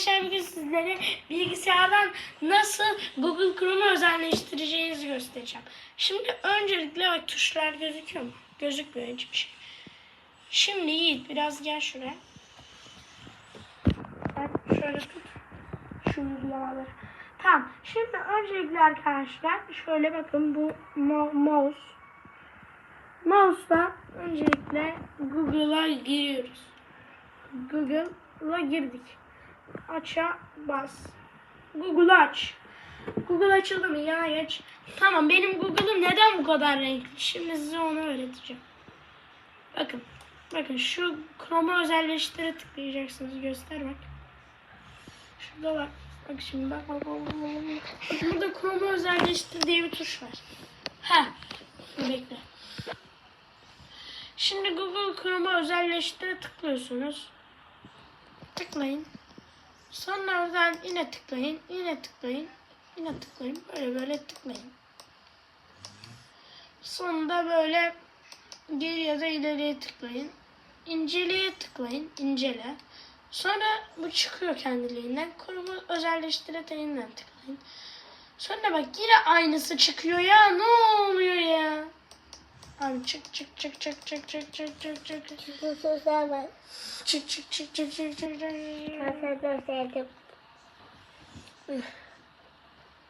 Arkadaşlar bugün sizlere bilgisayardan nasıl Google Chrome'u özelleştireceğinizi göstereceğim. Şimdi öncelikle bak tuşlar gözüküyor mu? Gözükmüyor hiçbir şey. Şimdi Yiğit biraz gel şuraya. Bak şöyle tut. Şu uygulamaları. Tamam. Şimdi öncelikle arkadaşlar şöyle bakın bu mo- mouse. Mouse'da öncelikle Google'a giriyoruz. Google'a girdik. Aç'a bas. Google aç. Google açıldı mı? Ya geç. Tamam benim Google'ım neden bu kadar renkli? Şimdi size onu öğreteceğim. Bakın. Bakın şu Chrome'u özelleştire tıklayacaksınız. Göster bak. Şurada bak. Bak şimdi bak bak bak bak. burada Chrome'u özelleştir diye bir tuş var. Ha. Bekle. Şimdi Google Chrome'u özelleştire tıklıyorsunuz. Tıklayın. Sonra oradan yine tıklayın, yine tıklayın, yine tıklayın. Böyle böyle tıklayın. Sonunda böyle geri ya da ileriye tıklayın. İnceleye tıklayın, incele. Sonra bu çıkıyor kendiliğinden. Kurumu özelleştire yeniden tıklayın. Sonra bak yine aynısı çıkıyor ya. Ne oluyor ya? Abi çık çık çık çık çık çık çık çık çık çık Susuzlamaz. çık çık çık çık çık çık Nasıl sevdim.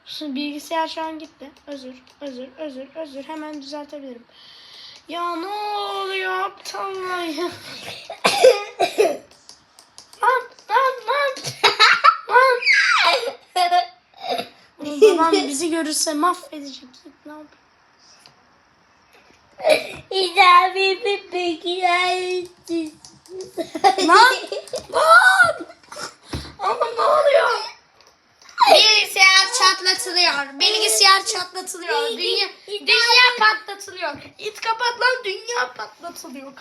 Şu bilgisayar şu an gitti. Özür, özür, özür, özür. Hemen düzeltebilirim. Ya ne oluyor aptallar ya? lan, lan, lan. lan. Babam bizi görürse mahvedecek. Ne yapayım? İzami bir bilgiler. Lan! Lan! Ama ne oluyor? Bilgisayar çatlatılıyor. Bilgisayar çatlatılıyor. Dünya, dünya patlatılıyor. İt kapat lan dünya patlatılıyor.